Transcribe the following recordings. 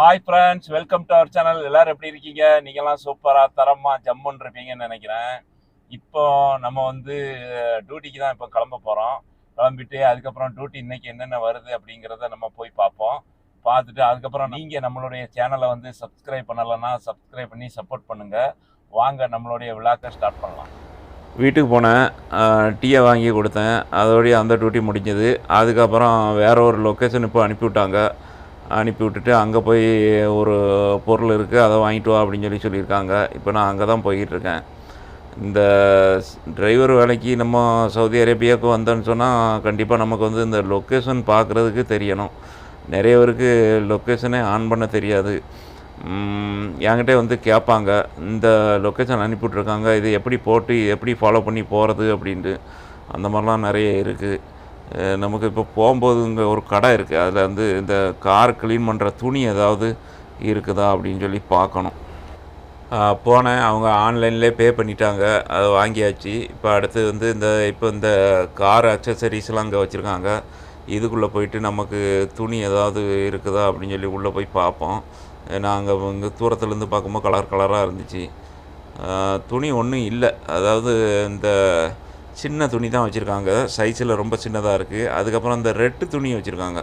Hi friends welcome to our channel எல்லாரும் எப்படி இருக்கீங்க? நீங்கள்லாம் சூப்பராக தரமாக ஜம்முன்னு இருப்பீங்கன்னு நினைக்கிறேன். இப்போ நம்ம வந்து டியூட்டிக்கு தான் இப்போ கிளம்ப போகிறோம் கிளம்பிட்டு அதுக்கப்புறம் டியூட்டி இன்னைக்கு என்னென்ன வருது அப்படிங்கிறத நம்ம போய் பார்ப்போம். பார்த்துட்டு அதுக்கப்புறம் நீங்கள் நம்மளுடைய சேனலை வந்து சப்ஸ்கிரைப் பண்ணலைன்னா சப்ஸ்கிரைப் பண்ணி சப்போர்ட் பண்ணுங்கள் வாங்க நம்மளுடைய விழாக்க ஸ்டார்ட் பண்ணலாம். வீட்டுக்கு போனேன். டீயை வாங்கி கொடுத்தேன். அதோடய அந்த டியூட்டி முடிஞ்சது. அதுக்கப்புறம் வேற ஒரு லொக்கேஷன் இப்போ அனுப்பி விட்டாங்க அனுப்பி விட்டுட்டு அங்கே போய் ஒரு பொருள் இருக்குது அதை வாங்கிட்டு வா அப்படின்னு சொல்லி சொல்லியிருக்காங்க. இப்போ நான் அங்கே தான் போய்கிட்டுருக்கேன் இந்த டிரைவர் வேலைக்கு நம்ம சவுதி அரேபியாவுக்கு வந்தோன்னு சொன்னால் கண்டிப்பாக நமக்கு வந்து இந்த லொக்கேஷன் பார்க்குறதுக்கு தெரியணும். நிறைய பேருக்கு லொக்கேஷனே ஆன் பண்ண தெரியாது. ம், என்கிட்ட வந்து கேட்பாங்க இந்த லொக்கேஷன் அனுப்பிவிட்ருக்காங்க இது எப்படி போட்டு எப்படி ஃபாலோ பண்ணி போகிறது அப்படின்ட்டு. அந்த மாதிரிலாம் நிறைய இருக்குது நமக்கு இப்போ போகும்போது இங்கே ஒரு கடை இருக்குது அதில் வந்து இந்த கார் க்ளீன் பண்ணுற துணி ஏதாவது இருக்குதா அப்படின்னு சொல்லி பார்க்கணும். போனேன். அவங்க ஆன்லைன்லேயே பே பண்ணிட்டாங்க. அதை வாங்கியாச்சு. இப்போ அடுத்து வந்து இந்த இப்போ இந்த கார் அக்சசரிஸ்லாம் அங்கே வச்சுருக்காங்க. இதுக்குள்ளே போயிட்டு நமக்கு துணி ஏதாவது இருக்குதா அப்படின்னு சொல்லி உள்ளே போய் பார்ப்போம். நாங்கள் இங்கே தூரத்துலேருந்து பார்க்கும்போது கலர் கலராக இருந்துச்சு. துணி ஒன்றும் இல்லை. அதாவது இந்த சின்ன துணி தான் வச்சுருக்காங்க. சைஸில் ரொம்ப சின்னதாக இருக்குது அதுக்கப்புறம் இந்த ரெட்டு துணி வச்சுருக்காங்க.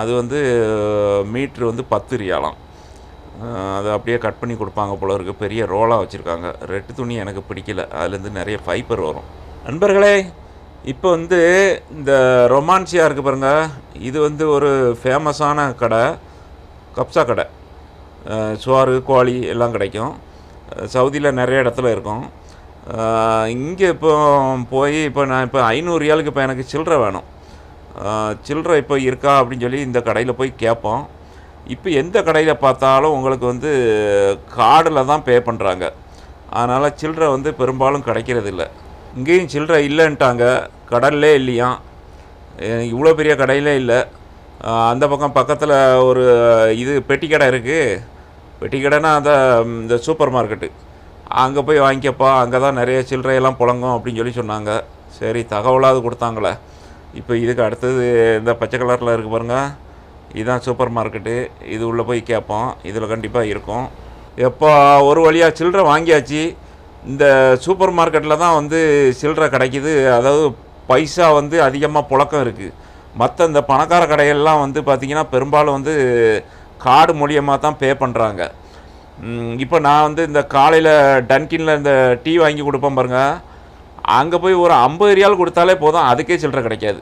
அது வந்து மீட்ரு வந்து பத்து ரியாலாம். அதை அப்படியே கட் பண்ணி கொடுப்பாங்க போல இருக்குது பெரிய ரோலாக வச்சுருக்காங்க. ரெட்டு துணி எனக்கு பிடிக்கல. அதுலேருந்து நிறைய ஃபைபர் வரும். நண்பர்களே இப்போ வந்து இந்த ரொமான்சியா இருக்குது பாருங்க. இது வந்து ஒரு ஃபேமஸான கடை. கப்சா கடை. ஆஹ் கோழி எல்லாம் கிடைக்கும். சவுதியில் நிறைய இடத்துல இருக்கும். இங்கே இப்போ போய் இப்போ நான் இப்போ ஐநூறு ரியாலுக்கு இப்போ எனக்கு சில்லறை வேணும். சில்லறை இப்போ இருக்கா அப்படின்னு சொல்லி இந்த கடையில் போய் கேட்போம். இப்போ எந்த கடையில் பார்த்தாலும் உங்களுக்கு வந்து கார்டில் தான் பே பண்ணுறாங்க அதனால் சில்லறை வந்து பெரும்பாலும் கிடைக்கிறதில்ல. இங்கேயும் சில்லறை இல்லைன்ட்டாங்க. கடல்லே இல்லையாம் இவ்வளோ பெரிய கடையிலே இல்லை. அந்த பக்கம் பக்கத்தில் ஒரு இது பெட்டி கடை இருக்குது பெட்டி கடைனா அந்த இந்த சூப்பர் மார்க்கெட்டு. அங்கே போய் வாங்கிக்கப்பா அங்கே தான் நிறைய சில்லறையெல்லாம் புழங்கும் அப்படின்னு சொல்லி சொன்னாங்க. சரி தகவலாவது கொடுத்தாங்களே. இப்போ இதுக்கு அடுத்தது இந்த பச்சை கலரில் இருக்குது பாருங்கள் இதுதான் சூப்பர் மார்க்கெட்டு. இது உள்ளே போய் கேட்போம். இதில் கண்டிப்பாக இருக்கும். எப்போ ஒரு வழியாக சில்லறை வாங்கியாச்சு. இந்த சூப்பர் மார்க்கெட்டில் தான் வந்து சில்லறை கிடைக்கிது. அதாவது பைசா வந்து அதிகமாக புழக்கம் இருக்குது மற்ற இந்த பணக்கார கடைகள்லாம் வந்து பார்த்திங்கன்னா பெரும்பாலும் வந்து கார்டு மூலியமாக தான் பே பண்ணுறாங்க இப்போ நான் வந்து இந்த காலையில் டன்கினில் இந்த டீ வாங்கி கொடுப்பேன் பாருங்கள் அங்கே போய் ஒரு ஐம்பது ரியால் கொடுத்தாலே போதும் அதுக்கே சில்லறை கிடைக்காது.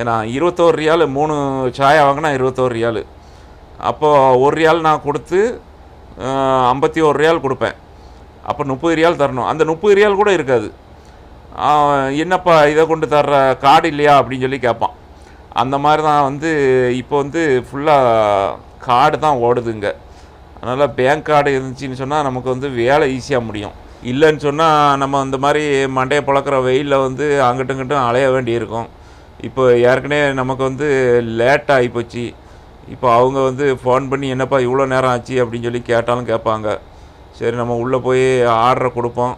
ஏன்னா இருபத்தோரு ரியால் மூணு சாயா வாங்கினா இருபத்தோரு ரியால். அப்போது ஒரு ரியால் நான் கொடுத்து ஐம்பத்தி ஒரு ரியால் கொடுப்பேன். அப்போ முப்பது ரியால் தரணும். அந்த முப்பது ரியால் கூட இருக்காது. என்னப்பா இதை கொண்டு தர்ற? கார்டு இல்லையா? அப்படின்னு சொல்லி கேட்பான். அந்த மாதிரி தான் வந்து இப்போ வந்து ஃபுல்லாக கார்டு தான் ஓடுதுங்க. அதனால் பேங்க் கார்டு இருந்துச்சுன்னு சொன்னால் நமக்கு வந்து வேலை ஈஸியாக முடியும். இல்லைன்னு சொன்னால் நம்ம இந்த மாதிரி மண்டையை பழக்கிற வெயிலில் வந்து அங்கிட்டும் இங்கிட்டும் அலைய வேண்டியிருக்கும். இப்போ ஏற்கனவே நமக்கு வந்து லேட் ஆகிப்போச்சு இப்போ அவங்க வந்து ஃபோன் பண்ணி என்னப்பா இவ்வளோ நேரம் ஆச்சு? அப்படின்னு சொல்லி கேட்டாலும் கேட்பாங்க. சரி நம்ம உள்ளே போய் ஆர்டரை கொடுப்போம்.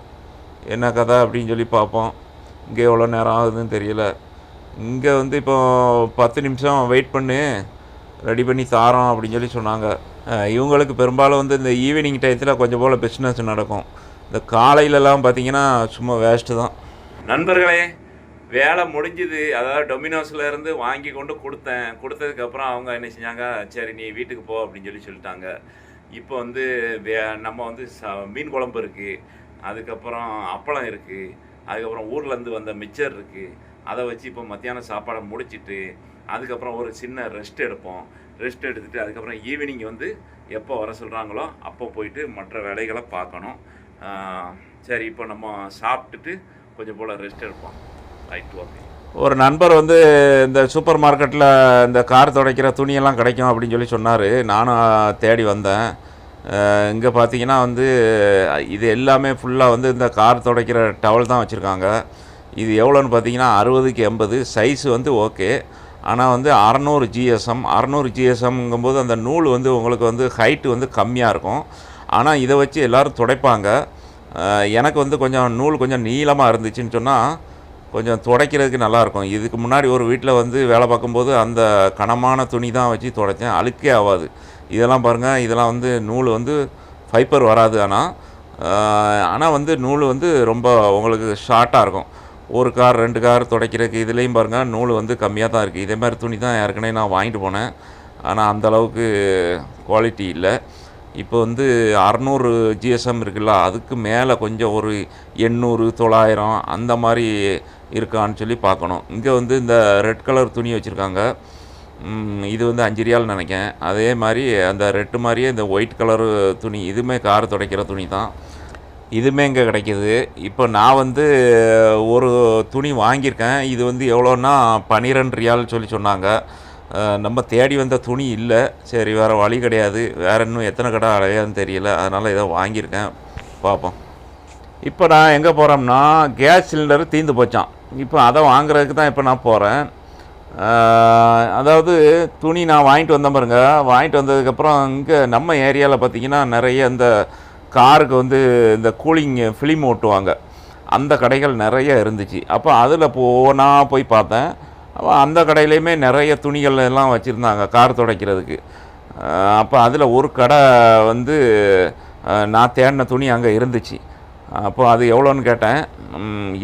என்ன கதை அப்படின்னு சொல்லி பார்ப்போம். இங்கே எவ்வளோ நேரம் ஆகுதுன்னு தெரியல. இங்கே வந்து இப்போ பத்து நிமிஷம் வெயிட் பண்ணு. ரெடி பண்ணி தாரோம் அப்படின்னு சொல்லி சொன்னாங்க. இவங்களுக்கு பெரும்பாலும் வந்து இந்த ஈவினிங் டயத்தில் கொஞ்சம் போல் பிஸ்னஸ் நடக்கும். இந்த காலையிலலாம் பார்த்தீங்கன்னா சும்மா வேஸ்ட்டு தான். நண்பர்களே வேலை முடிஞ்சுது. அதாவது டொமினோஸில் இருந்து வாங்கி கொண்டு கொடுத்தேன். கொடுத்ததுக்கப்புறம் அவங்க என்ன செஞ்சாங்க? சரி நீ வீட்டுக்கு போ அப்படின்னு சொல்லி சொல்லிட்டாங்க. இப்போ வந்து வே நம்ம வந்து ச மீன் குழம்பு இருக்குது அதுக்கப்புறம் அப்பளம் இருக்குது அதுக்கப்புறம் ஊர்லேருந்து வந்த மிச்சர் இருக்குது அதை வச்சு இப்போ மத்தியானம் சாப்பாடை முடிச்சிட்டு அதுக்கப்புறம் ஒரு சின்ன ரெஸ்ட் எடுப்போம். ரெஸ்ட் எடுத்துகிட்டு அதுக்கப்புறம் ஈவினிங் வந்து எப்போ வர சொல்கிறாங்களோ அப்போ போயிட்டு மற்ற வேலைகளை பார்க்கணும். சரி இப்போ நம்ம சாப்பிட்டுட்டு கொஞ்சம் போல் ரெஸ்ட் எடுப்போம். ரைட் ஓகே ஒரு நண்பர் வந்து இந்த சூப்பர் மார்க்கெட்டில் இந்த கார் துடைக்கிற துணியெல்லாம் கிடைக்கும் அப்படின்னு சொல்லி சொன்னார். நானும் தேடி வந்தேன். இங்கே பார்த்தீங்கன்னா வந்து இது எல்லாமே ஃபுல்லாக வந்து இந்த கார் துடைக்கிற டவல் தான் வச்சுருக்காங்க. இது எவ்வளோன்னு பார்த்தீங்கன்னா அறுபதுக்கு எண்பது. சைஸ் வந்து ஓகே ஆனால் வந்து அறநூறு ஜிஎஸ்எம் அறநூறு ஜிஎஸ்எம்ங்கும்போது அந்த நூல் வந்து உங்களுக்கு வந்து ஹைட்டு வந்து கம்மியாக இருக்கும். ஆனால் இதை வச்சு எல்லோரும் துடைப்பாங்க. எனக்கு வந்து கொஞ்சம் நூல் கொஞ்சம் நீளமாக இருந்துச்சுன்னு சொன்னால் கொஞ்சம் துடைக்கிறதுக்கு நல்லாயிருக்கும் இதுக்கு முன்னாடி ஒரு வீட்டில் வந்து வேலை பார்க்கும்போது அந்த கனமான துணி தான் வச்சு துடைச்சேன். அழுக்கே ஆகாது. இதெல்லாம் பாருங்கள் இதெல்லாம் வந்து நூல் வந்து ஃபைபர் வராது ஆனால் ஆனால் வந்து நூல் வந்து ரொம்ப உங்களுக்கு ஷார்ட்டாக இருக்கும். ஒரு கார் ரெண்டு கார் துடைக்கிறதுக்கு இதுலேயும் பாருங்கள் நூல் வந்து கம்மியாக தான் இருக்குது இதே மாதிரி துணி தான் ஏற்கனவே நான் வாங்கிட்டு போனேன். ஆனால் அந்த அளவுக்கு குவாலிட்டி இல்லை. இப்போ வந்து அறநூறு ஜிஎஸ்எம் இருக்குல்ல அதுக்கு மேலே கொஞ்சம் ஒரு எண்ணூறு தொள்ளாயிரம் அந்த மாதிரி இருக்கான்னு சொல்லி பார்க்கணும். இங்கே வந்து இந்த ரெட் கலர் துணி வச்சுருக்காங்க. இது வந்து அஞ்சு ரியால் நினைக்கேன் அதே மாதிரி அந்த ரெட்டு மாதிரியே இந்த ஒயிட் கலரு துணி இதுவுமே கார் துடைக்கிற துணி தான். இதுவுமே இங்கே கிடைக்கிது? இப்போ நான் வந்து ஒரு துணி வாங்கியிருக்கேன். இது வந்து எவ்வளோன்னா பன்னிரெண்டு ரியால் சொல்லி சொன்னாங்க. நம்ம தேடி வந்த துணி இல்லை. சரி வேறு வழி கிடையாது. வேறு இன்னும் எத்தனை கடை அடையாதுன்னு தெரியல. அதனால் இதை வாங்கியிருக்கேன். பார்ப்போம். இப்போ நான் எங்கே போகிறோம்னா கேஸ் சிலிண்டர் தீர்ந்து போச்சான் இப்போ அதை வாங்குறதுக்கு தான் இப்போ நான் போகிறேன். அதாவது துணி நான் வாங்கிட்டு வந்தேன் பாருங்க. வாங்கிட்டு வந்ததுக்கப்புறம் இங்கே நம்ம ஏரியாவில் பார்த்திங்கன்னா நிறைய இந்த காருக்கு வந்து இந்த கூலிங் ஃபிலிம் ஓட்டுவாங்க. அந்த கடைகள் நிறைய இருந்துச்சு. அப்போ அதில் போனால் போய் பார்த்தேன். அப்போ அந்த கடையிலையுமே நிறைய துணிகள் எல்லாம் வச்சுருந்தாங்க கார் துடைக்கிறதுக்கு. அப்போ அதில் ஒரு கடை வந்து நான் தேடின துணி அங்கே இருந்துச்சு. அப்போ அது எவ்வளோன்னு கேட்டேன்.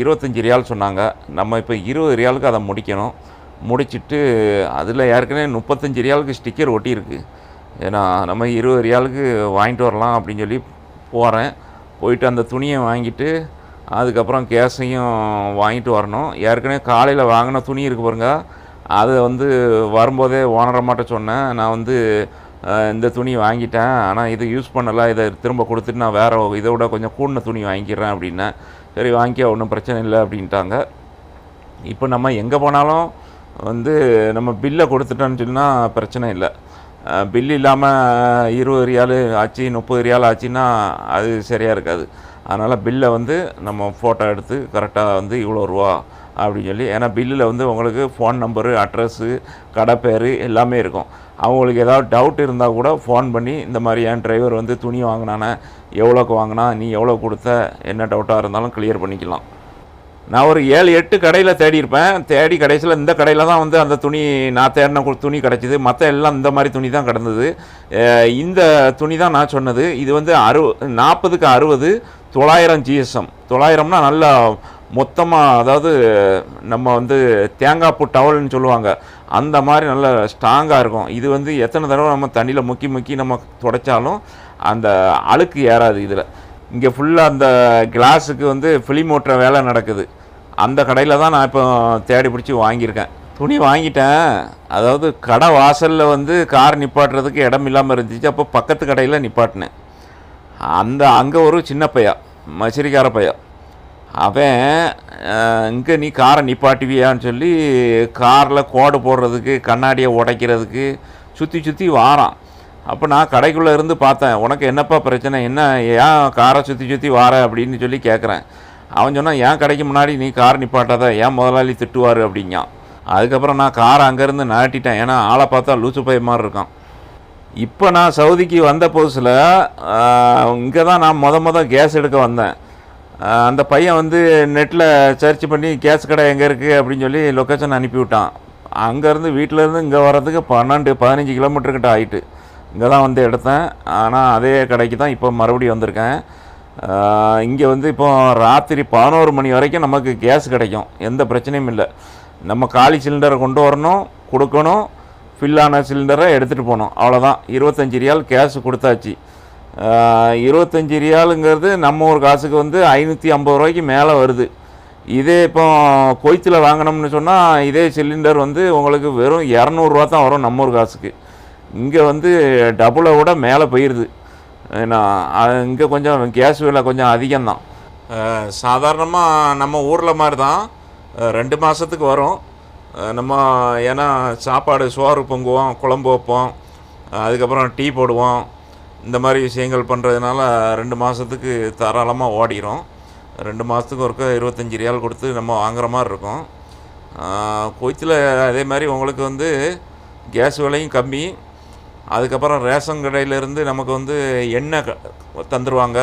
இருபத்தஞ்சி ரியால் சொன்னாங்க. நம்ம இப்போ இருபது ரியாலுக்கு அதை முடிக்கணும். முடிச்சிட்டு அதில் ஏற்கனவே முப்பத்தஞ்சு ரியாலுக்கு ஸ்டிக்கர் ஒட்டியிருக்கு. ஏன்னா நம்ம இருபது ரியாலுக்கு வாங்கிட்டு வரலாம் அப்படின்னு சொல்லி போகிறேன். போயிட்டு அந்த துணியை வாங்கிட்டு அதுக்கப்புறம் கேஸையும் வாங்கிட்டு வரணும். ஏற்கனவே காலையில் வாங்கின துணி இருக்கு பாருங்க. அதை வந்து வரும்போதே ஓனரமாட்ட சொன்னேன். நான் வந்து இந்த துணி வாங்கிட்டேன். ஆனால் இது யூஸ் பண்ணலை. இதை திரும்ப கொடுத்துட்டு நான் வேறு இதை விட கொஞ்சம் கூடின துணி வாங்கிக்கிறேன் அப்படின்னேன். சரி வாங்கிக்க ஒன்றும் பிரச்சனை இல்லை அப்படின்ட்டாங்க. இப்போ நம்ம எங்கே போனாலும் வந்து நம்ம பில்லை கொடுத்துட்டோன்னு சொன்னால் பிரச்சனை இல்லை. பில் இல்லாமல் இருபது ரியால் ஆச்சு முப்பது ரியால் ஆச்சுன்னா அது சரியாக இருக்காது. அதனால் பில்லை வந்து நம்ம ஃபோட்டோ எடுத்து கரெக்டாக வந்து இவ்வளோ ரூபா அப்படின்னு சொல்லி ஏன்னா பில்லில் வந்து உங்களுக்கு ஃபோன் நம்பரு அட்ரஸ்ஸு கடை பேர் எல்லாமே இருக்கும். அவங்களுக்கு ஏதாவது டவுட் இருந்தால் கூட ஃபோன் பண்ணி இந்த மாதிரி என் டிரைவர் வந்து துணி வாங்கினானே எவ்வளோக்கு வாங்கினா நீ எவ்வளோ கொடுத்த என்ன டவுட்டாக இருந்தாலும் கிளியர் பண்ணிக்கலாம். நான் ஒரு ஏழு எட்டு கடையில் தேடி இருப்பேன் தேடி கடைசியில் இந்த கடையில் தான் வந்து அந்த துணி நான் தேடின துணி கிடச்சிது. மற்ற எல்லாம் இந்த மாதிரி துணி தான் கிடந்தது. இந்த துணி தான் நான் சொன்னது. இது வந்து அறு நாற்பதுக்கு அறுபது தொள்ளாயிரம் ஜிஎஸ்எம் தொள்ளாயிரம்னா நல்லா மொத்தமாக அதாவது நம்ம வந்து தேங்காய் பூ டவல்னு சொல்லுவாங்க. அந்த மாதிரி நல்ல ஸ்ட்ராங்காக இருக்கும். இது வந்து எத்தனை தடவை நம்ம தண்ணியில் முக்கி முக்கி நம்ம துடைச்சாலும் அந்த அழுக்கு ஏறாது இதில். இங்கே ஃபுல்லாக அந்த கிளாஸுக்கு வந்து ஃபிலிம் ஓட்டுற வேலை நடக்குது. அந்த கடையில் தான் நான் இப்போ தேடி பிடிச்சி வாங்கியிருக்கேன். துணி வாங்கிட்டேன். அதாவது கடை வாசலில் வந்து கார் நிப்பாட்டுறதுக்கு இடம் இல்லாமல் இருந்துச்சு. அப்போ பக்கத்து கடையில் நிப்பாட்டினேன். அந்த அங்கே ஒரு சின்ன பையன் மசிரிக்கார பையன். அவன் இங்கே நீ காரை நிப்பாட்டுவியான்னு சொல்லி காரில் கோடு போடுறதுக்கு கண்ணாடியை உடைக்கிறதுக்கு சுற்றி சுற்றி வாரான். அப்போ நான் கடைக்குள்ளே இருந்து பார்த்தேன் உனக்கு என்னப்பா பிரச்சனை? என்ன ஏன் காரை சுற்றி சுற்றி வார? அப்படின்னு சொல்லி கேட்குறேன் அவன் சொன்னான் ஏன் கடைக்கு முன்னாடி நீ கார் நிப்பாட்டாத ஏன் முதலாளி திட்டுவார் அப்படிங்கான் அதுக்கப்புறம் நான் காரை அங்கேருந்து நாட்டிட்டேன் ஏன்னா ஆளை பார்த்தா லூசு பய மாதிரி இருக்கான். இப்போ நான் சவுதிக்கு வந்த புதுசில் இங்கே தான் நான் முத முத கேஸ் எடுக்க வந்தேன். அந்த பையன் வந்து நெட்டில் சர்ச் பண்ணி கேஸ் கடை எங்கே இருக்குது அப்படின்னு சொல்லி லொக்கேஷன் அனுப்பிவிட்டான். அங்கேருந்து வீட்டிலேருந்து இங்கே வர்றதுக்கு பன்னெண்டு பதினஞ்சு கிலோமீட்டர்கிட்ட ஆகிட்டு இங்கே தான் வந்து எடுத்தேன். ஆனால் அதே கடைக்கு தான் இப்போ மறுபடியும் வந்திருக்கேன். இங்கே வந்து இப்போ ராத்திரி பதினோரு மணி வரைக்கும் நமக்கு கேஸ் கிடைக்கும். எந்த பிரச்சனையும் இல்லை. நம்ம காலி சிலிண்டரை கொண்டு வரணும் கொடுக்கணும் ஃபில்லான சிலிண்டரை எடுத்துகிட்டு போகணும். அவ்வளோதான் இருபத்தஞ்சி ரியால் கேஸ் கொடுத்தாச்சு. இருபத்தஞ்சி ரியாலுங்கிறது நம்ம ஒரு காசுக்கு வந்து ஐநூற்றி ஐம்பது ரூபாய்க்கு மேலே வருது. இதே இப்போ கொய்த்தில் வாங்கினோம்னு சொன்னால் இதே சிலிண்டர் வந்து உங்களுக்கு வெறும் இரநூறுவா தான் வரும் நம்ம ஒரு காசுக்கு. இங்கே வந்து டபுளை விட மேலே போயிடுது ஏன்னா இங்கே கொஞ்சம் கேஸ் விலை கொஞ்சம் அதிகம்தான். சாதாரணமாக நம்ம ஊரில் மாதிரி தான் ரெண்டு மாதத்துக்கு வரும். நம்ம ஏன்னா சாப்பாடு சோறு பொங்குவோம் குழம்பு வைப்போம் அதுக்கப்புறம் டீ போடுவோம். இந்த மாதிரி விஷயங்கள் பண்ணுறதுனால ரெண்டு மாதத்துக்கு தாராளமாக ஓடிரும். ரெண்டு மாதத்துக்கு ஒருக்க இருபத்தஞ்சி ரியால் கொடுத்து நம்ம வாங்குற மாதிரி இருக்கும். கொய்த்தில் அதே மாதிரி உங்களுக்கு வந்து கேஸ் விலையும் கம்மி. அதுக்கப்புறம் ரேஷன் கடையிலேருந்து நமக்கு வந்து எண்ணெய் தந்துடுவாங்க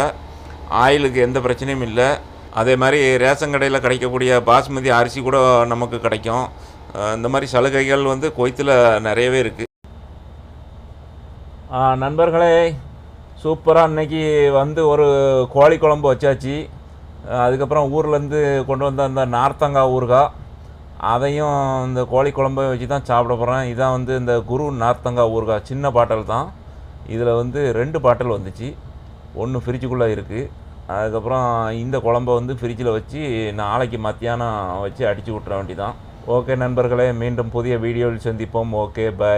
ஆயிலுக்கு எந்த பிரச்சனையும் இல்லை. அதே மாதிரி ரேஷன் கடையில் கிடைக்கக்கூடிய பாஸ்மதி அரிசி கூட நமக்கு கிடைக்கும். இந்த மாதிரி சலுகைகள் வந்து கொய்த்தில் நிறையவே இருக்குது நண்பர்களே சூப்பராக இன்றைக்கி வந்து ஒரு கோழி குழம்பு வச்சாச்சு. அதுக்கப்புறம் ஊர்லேருந்து கொண்டு வந்த அந்த நார்த்தங்காய் ஊறுகாய். அதையும் இந்த கோழி குழம்பை வச்சு தான் சாப்பிட போகிறேன் இதான் வந்து இந்த குரு நார்த்தங்காய் ஊறுகாய் சின்ன பாட்டில் தான். இதில் வந்து ரெண்டு பாட்டில் வந்துச்சு. ஒன்று ஃப்ரிட்ஜுக்குள்ளே இருக்குது அதுக்கப்புறம் இந்த குழம்ப வந்து ஃப்ரிட்ஜில் வச்சு நாளைக்கு மத்தியானம் வச்சு அடித்து விட்ற வேண்டிதான். ஓகே நண்பர்களே மீண்டும் புதிய வீடியோவில் சந்திப்போம். Okay bye